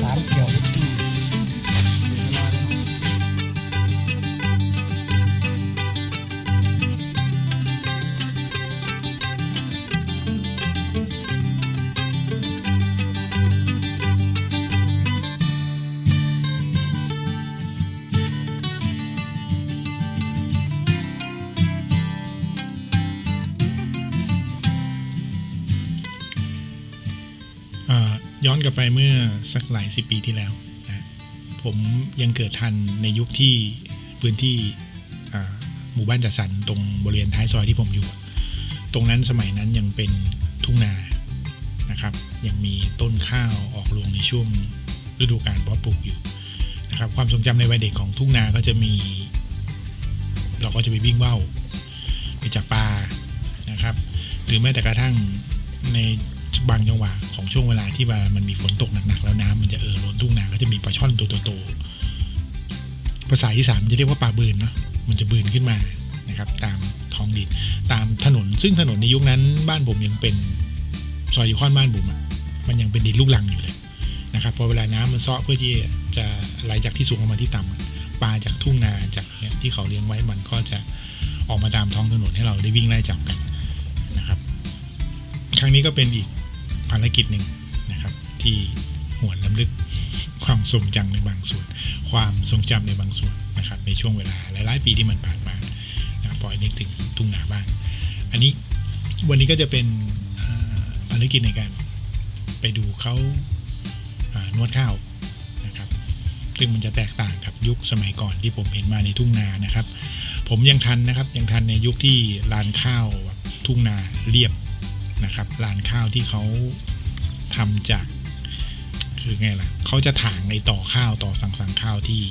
สา ย้อนกลับไปเมื่อสักหลายสิบปีที่แล้วนะผมยังเกิดทันในยุคที่พื้นที่หมู่บ้านจัดสรรตรงบริเวณท้ายซอยที่ผมอยู่ ตรงนั้นสมัยนั้นยังเป็นทุ่งนานะครับ ยังมีต้นข้าวออกรวงในช่วงฤดูกาลเพาะปลูกอยู่นะครับ ความทรงจำในวัยเด็กของทุ่งนาก็จะมี เราก็จะไปวิ่งว่าวไปจับปลานะครับ หรือแม้แต่กระทั่งใน บางจังหวะของช่วงเวลาที่ว่ามันมีฝนตกหนักๆแล้วน้ำมันจะเอ่อล้นทุ่งนาก็จะมีปลาช่อนตัวโตๆภาษาอีสานมันจะเรียกว่าปลาบืนเนาะมันจะบืนขึ้นมานะครับ ตามท้องดินตามถนน ซึ่งถนนในยุคนั้นบ้านผมยังเป็นซอยยูคอนบ้านผมอะมันยังเป็นดินลูกลังอยู่เลยนะครับพอเวลาน้ำมันซาะเพื่อที่จะไหลจากที่สูงออกมาที่ต่ำอะปลาจากทุ่งนาจากเนี่ยที่เขาเลี้ยงไว้มันก็จะออกมาตามท้องถนนให้เราได้วิ่งไล่จับกันนะครับ ครั้งนี้ก็เป็นอีก ภารกิจหนึ่งนะครับ ที่หวนล้ำลึกความทรงจำในบางส่วน ความทรงจำในบางส่วนนะครับ ในช่วงเวลาหลายๆปีที่มันผ่านมานะปล่อยนึกถึงทุ่งนาบ้าง อันนี้วันนี้ก็จะเป็นภารกิจในการไปดูเขาานวดข้าวนะครับ ซึ่งมันจะแตกต่างกับยุคสมัยก่อนที่ผมเห็นมาในทุ่งนานะครับ ผมยังทันนะครับ ยังทันในยุคที่ลานข้าวแบบทุ่งนาเรียบ นะครับลานข้าวที่เขาทำจาก คือไงล่ะเขาจะถางในต่อข้าวต่อสังสังข้าวที่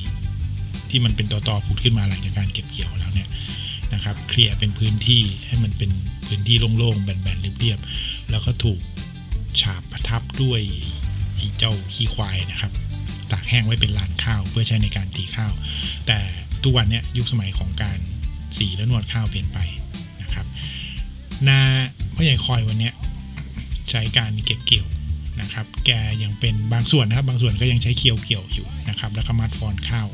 ที่มันเป็นต่อต่อผุดขึ้นมาหลังจากการเก็บเกี่ยวแล้วเนี่ยนะครับเคลียร์เป็นพื้นที่ให้มันเป็นพื้นที่โล่งๆแบนๆเรียบๆแล้วก็ถูกฉาบประทับด้วยเจ้าขี้ควายนะครับตากแห้งไว้เป็นลานข้าวเพื่อใช้ในการตีข้าว แต่ทุกวันเนี้ยยุคสมัยของการสีและนวดข้าวเปลี่ยนไปนะครับนา พ่อใหญ่คอยวันนี้ใช้การเก็บเกี่ยวนะครับ แกยังเป็นบางส่วนนะครับ บางส่วนก็ยังใช้เคียวเกี่ยวอยู่นะครับ แล้วก็มัดฟอนข้าว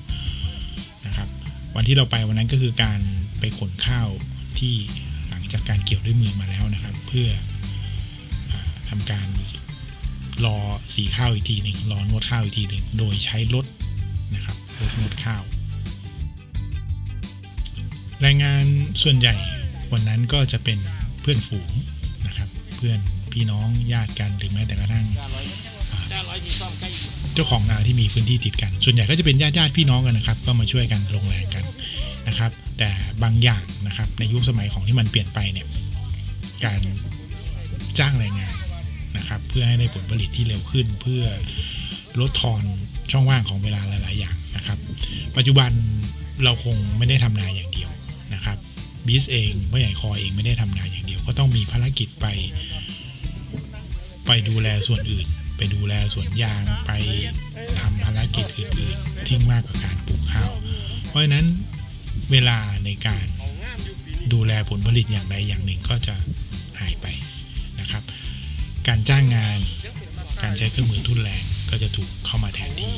นะครับ วันที่เราไปวันนั้นก็คือการไปขนข้าวที่หลังจากการเกี่ยวด้วยมือมาแล้วนะครับ เพื่ออาทำการรอสีข้าวอีกทีหนึ่งรอนวดข้าวอีกทีหนึ่งโดยใช้รถนะครับรถนวดข้าวแรงงานส่วนใหญ่วันนั้นก็จะเป็นเพื่อนฝูง พื่อนพี่น้องญาติกันหรือแม้แต่กระทั่งเจ้าของนาที่มีพื้นที่ติดกัน ส่วนใหญ่ก็จะเป็นญาติญาติพี่น้องกันนะครับ ก็มาช่วยกันลงแรงกันนะครับ แต่บางอย่างนะครับในยุคสมัยของที่มันเปลี่ยนไปเนี่ยการจ้างแรงงานนะครับ เพื่อให้ได้ผลผลิตที่เร็วขึ้น เพื่อลดทอนช่องว่างของเวลาหลาย ๆ อย่างนะครับ ปัจจุบันเราคงไม่ได้ทำนาอย่างเดียว บีสเองพ่อใหญ่คอเองไม่ได้ทำนานอย่างเดียว ก็ต้องมีภารกิจไป ไปดูแลส่วนอื่น ไปดูแลสวนยางไปทำภารกิจอื่นๆที่มากกว่าการปลูกข้าว เพราะฉะนั้นเวลาในการดูแลผลผลิตอย่างใดอย่างหนึ่งก็จะหายไปนะครับ การจ้างงานการใช้เครื่องมือทุนแรงก็จะถูกเข้ามาแทนที่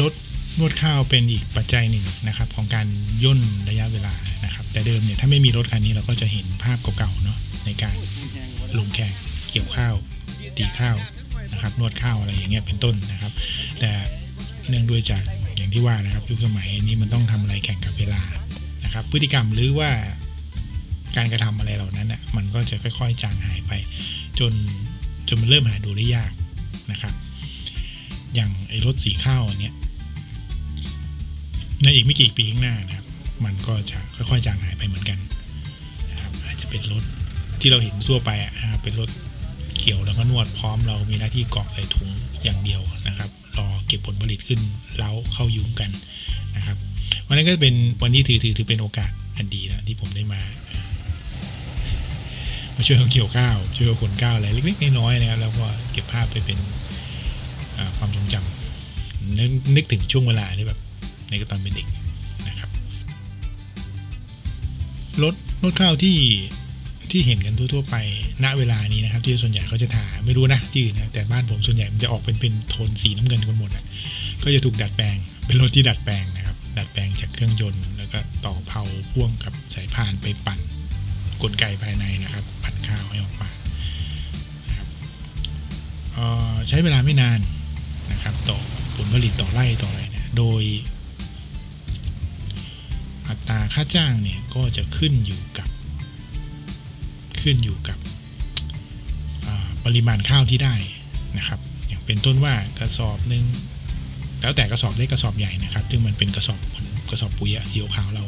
ลด นวดข้าวเป็นอีกปัจจัยหนึ่งนะครับของการย่นระยะเวลานะครับ แต่เดิมเนี่ยถ้าไม่มีรถคันนี้เราก็จะเห็นภาพเก่าๆเนาะในการลงแข่งเกี่ยวข้าวตีข้าวนะครับนวดข้าวอะไรอย่างเงี้ยเป็นต้นนะครับ แต่เนื่องด้วยจากอย่างที่ว่านะครับยุคสมัยนี้มันต้องทำอะไรแข่งกับเวลานะครับ พฤติกรรมหรือว่าการกระทำอะไรเหล่านั้นน่ะมันก็จะค่อยๆจางหายไป จนจนมันเริ่มหาดูได้ยากนะครับ อย่างไอ้รถสีข้าวนเนี้ย ในอีกไม่กี่ปีข้างหน้านะครับ มันก็จะค่อยๆจางหายไปเหมือนกันนะครับอาจจะเป็นรถที่เราเห็นทั่วไปอะนะครับเป็นรถเขียวแล้วก็นวดพร้อมเรามีหน้าที่กรอกใส่ถุงอย่างเดียวนะครับรอเก็บผลผลิตขึ้นเล้าเข้ายุ้งกันนะครับวันนั้นก็เป็นวันนี้ถือถือถือเป็นโอกาสอันดีนะที่ผมได้มามาช่วยเขาเกี่ยวข้าวช่วยเขาขนข้าวอะไรเล็กๆน้อยๆนะครับแล้วก็เก็บภาพไปเป็นความทรงจำนึกถึงช่วงเวลาที่แบบ นก็ตอนเป็นเด็กนะครับรถรถข้าวที่ที่เห็นกันทั่วๆไปณเวลานี้นะครับ ที่ส่วนใหญ่เขาจะทาไม่รู้นะที่อื่นนะแต่บ้านผมส่วนใหญ่มันจะออกเป็นเป็นโทนสีน้ำเงินกันหมดอะก็จะถูกดัดแปลง เป็นรถที่ดัดแปลงนะครับ ดัดแปลงจากเครื่องยนต์แล้วก็ต่อเผาพ่วงกับสายพานไปปั่นกลไกภายในนะครับ ปั่นข้าวให้ออกมาใช้เวลาไม่นานนะครับต่อผลผลิตต่อไร่ต่ออะไรเนี่ยโดย ตราค่าจ้างเนี่ยก็จะขึ้นอยู่กับ ขึ้นอยู่กับปริมาณข้าวที่ได้นะครับ อย่างเป็นต้นว่ากระสอบหนึ่งแล้วแต่กระสอบเล็กกระสอบใหญ่นะครับ ซึ่งมันเป็นกระสอบกระสอบปุ๋ยสีขาวเรา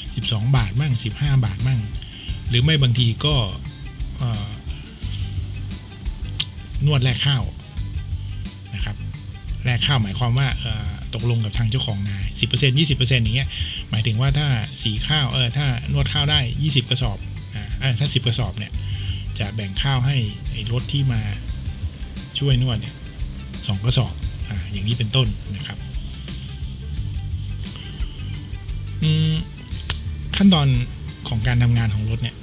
12 บาทมั่ง 15 บาทมั่ง หรือไม่บางทีก็นวดแลกข้าวนะครับแลกข้าวหมายความว่า ตกลงกับทางเจ้าของนา10% 20%อร์เซ็นต์ย่างเงี้ยหมายถึงว่าถ้าสีข้าวเออถ้านวดข้าวได้20กระสอบอ่าถ้า10กระสอบเนี่ยจะแบ่งข้าวให้ไอ้รถที่มาช่วยนวดเนี่ยสองกระสอบอ่าอย่างนี้เป็นต้นนะครับอืมขั้นตอนของการทำงานของรถเนี่ย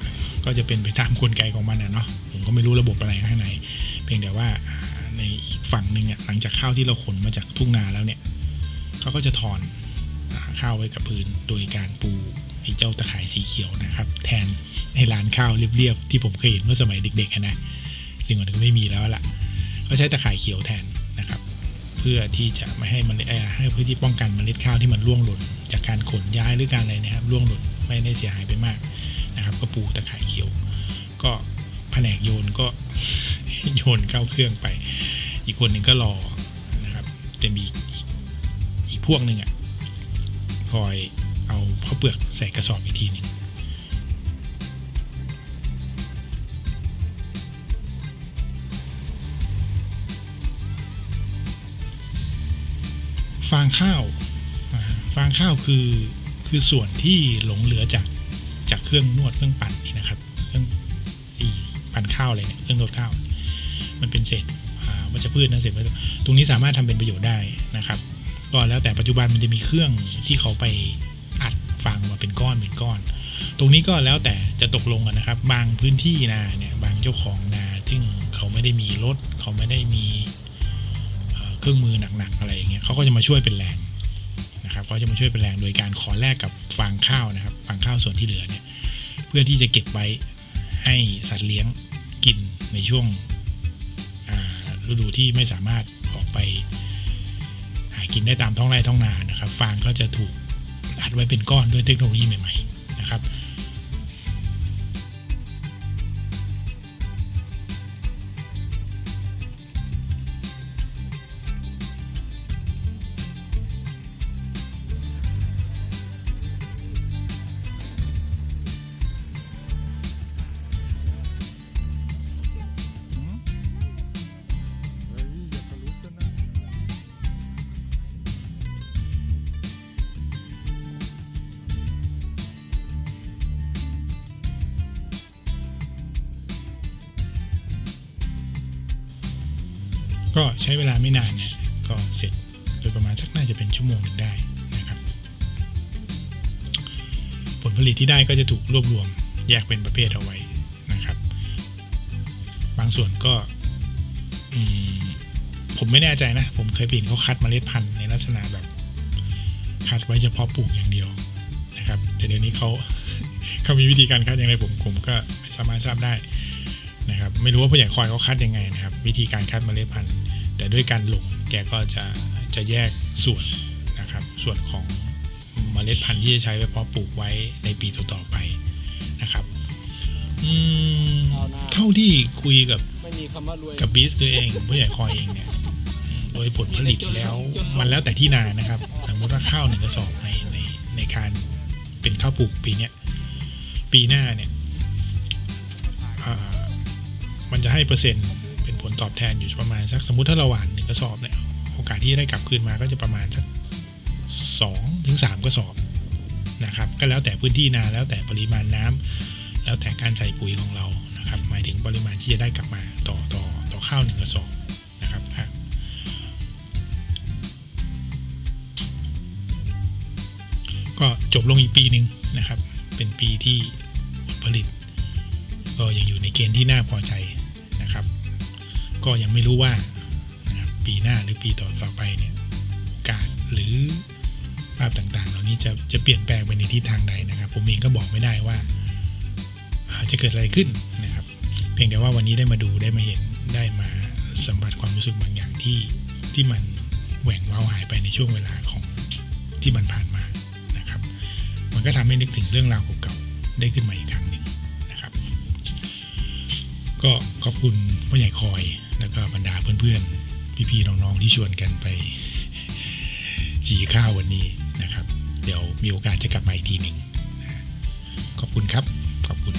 ก็จะเป็นไปตามกลไกของมันนะเนาะผมก็ไม่รู้ระบบอะไรข้างใน เพียงแต่ว่าอ่าในอีกฝั่งหนึ่งอะหลังจากข้าวที่เราขนมาจากทุ่งนาแล้วเนี่ย เขาก็จะถอนข้าวไว้กับพื้นโดยการปูไอ้เจ้าตะข่ายสีเขียวนะครับ แทนในร้านข้าวเรียบๆที่ผมเคยเห็นเมื่อสมัยเด็กๆนะซึ่งมันก็ไม่มีแล้วล่ะ ก็ใช้ตะข่ายเขียวแทนนะครับ เพื่อที่จะไม่ให้มันให้เพื่อที่ป้องกันเมล็ดข้าวที่มันร่วงหล่นจากการขนย้ายหรือการอะไรนะครับร่วงหล่นไม่ได้เสียหายไปมากนะครับ ก็ปูตะข่ายเขียว ก็แผนกโยนก็โยนเข้าเครื่องไป อีกคนหนึ่งก็รอนะครับ จะมี พวกหนึ่งอะคอยเอาข้าวเปลือกใส่กระสอบอีกทีหนึ่งฟางข้าวฟางข้าวคือคือส่วนที่หลงเหลือจากจากเครื่องนวดเครื่องปั่นนี่นะครับเครื่องอีปั่นข้าวอะไรเนี่ยเครื่องนวดข้าว มันเป็นเศษวัชพืชนะเศษวัชตรงนี้สามารถทำเป็นประโยชน์ได้นะครับ ก็แล้วแต่ปัจจุบันมันจะมีเครื่องที่เขาไปอัดฟางมาเป็นก้อนเป็นก้อน ตรงนี้ก็แล้วแต่จะตกลงกันนะครับ บางพื้นที่นาเนี่ยบางเจ้าของนาซึ่งเขาไม่ได้มีรถเขาไม่ได้มีเครื่องมือหนักๆอะไรอย่างเงี้ยเขาก็จะมาช่วยเป็นแรงนะครับเขาจะมาช่วยเป็นแรงโดยการขอแลกกับฟางข้าวนะครับฟางข้าวส่วนที่เหลือเนี่ยเพื่อที่จะเก็บไว้ให้สัตว์เลี้ยงกินในช่วงฤดูที่ไม่สามารถออกไป กินได้ตามท้องไร่ท้องนานะครับ ฟางก็จะถูกอัดไว้เป็นก้อนด้วยเทคโนโลยีใหม่ๆ ก็ใช้เวลาไม่นานเนี่ยก็เสร็จโดยประมาณสักน่าจะเป็นชั่วโมงหนึ่งได้นะครับผลผลิตที่ได้ก็จะถูกรวบรวมแยกเป็นประเภทเอาไว้นะครับ บางส่วนก็ผมไม่แน่ใจนะ ผมเคยเห็นเขาคัดเมล็ดพันธุ์ในลักษณะแบบ คัดไว้เฉพาะปลูกอย่างเดียวนะครับแต่เดี๋ยวนี้เขาเขามีวิธีการคัดอย่างไรผมผมก็ไม่สามารถทราบได้นะครับ ไม่รู้ว่าผู้ใหญ่คอยเขาคัดยังไงนะครับ วิธีการคัดเมล็ดพันธุ์ แต่ด้วยการหลงแกก็จะจะแยกส่วนนะครับ ส่วนของเมล็ดพันธุ์ที่จะใช้ไว้เพาะปลูกไว้ในปีต่อๆไปนะครับอืมเท่าที่คุยกับไม่มีคำว่ารวยกับบีสตัวเองผู้ใหญ่คอยเองเนี่ยโดยผลผลิตแล้วมันแล้วแต่ที่นานะครับ สมมติว่าข้าวหนึ่งกระสอบในในในการเป็นข้าวปลูกปีเนี้ยปีหน้าเนี่ยอ่ามันจะให้เปอร์เซ็นต์เป็นผ ลตอบแทนอยู่ประมาณสักสมมุติถ้าเราหว่านหนึ่งกระสอบเนี่ยโอกาสที่จะได้กลับคืนมาก็จะประมาณสักสองถึงสามกระสอบนะครับก็แล้วแต่พื้นที่นาแล้วแต่ปริมาณน้ำแล้วแต่การใส่ปุ๋ยของเรานะครับหมายถึงปริมาณที่จะได้กลับมาต่อต่อต่อข้าวหนึ่งกระสอบนะครับอะก็จบลงอีกปีหนึ่งนะครับ เป็นปีที่ผลผลิต ก็ยังอยู่ในเกณฑ์ที่น่าพอใจ ก็ยังไม่รู้ว่านะครับปีหน้าหรือปีต่อต่อไปเนี่ยโอกาสหรือภาพต่างๆ เหล่านี้จะจะเปลี่ยนแปลงไปในทิศทางใดนะครับ ผมเองก็บอกไม่ได้ว่าจะเกิดอะไรขึ้นนะครับ เพียงแต่ว่าวันนี้ได้มาดูได้มาเห็นได้มาสัมผัสความรู้สึกบางอย่างที่ที่มันแหว่งเว้าหายไปในช่วงเวลาของที่มันผ่านมานะครับ มันก็ทำให้นึกถึงเรื่องราวเก่าๆได้ขึ้นมาอีกครั้งหนึ่งนะครับ ก็ขอบคุณพ่อใหญ่คอย แล้วก็บรรดาเพื่อนๆ พี่ๆ น้องๆ ที่ชวนกันไปขี่ข้าววันนี้นะครับ เดี๋ยวมีโอกาสจะกลับมาอีกทีหนึ่งขอบคุณครับ ขอบคุณ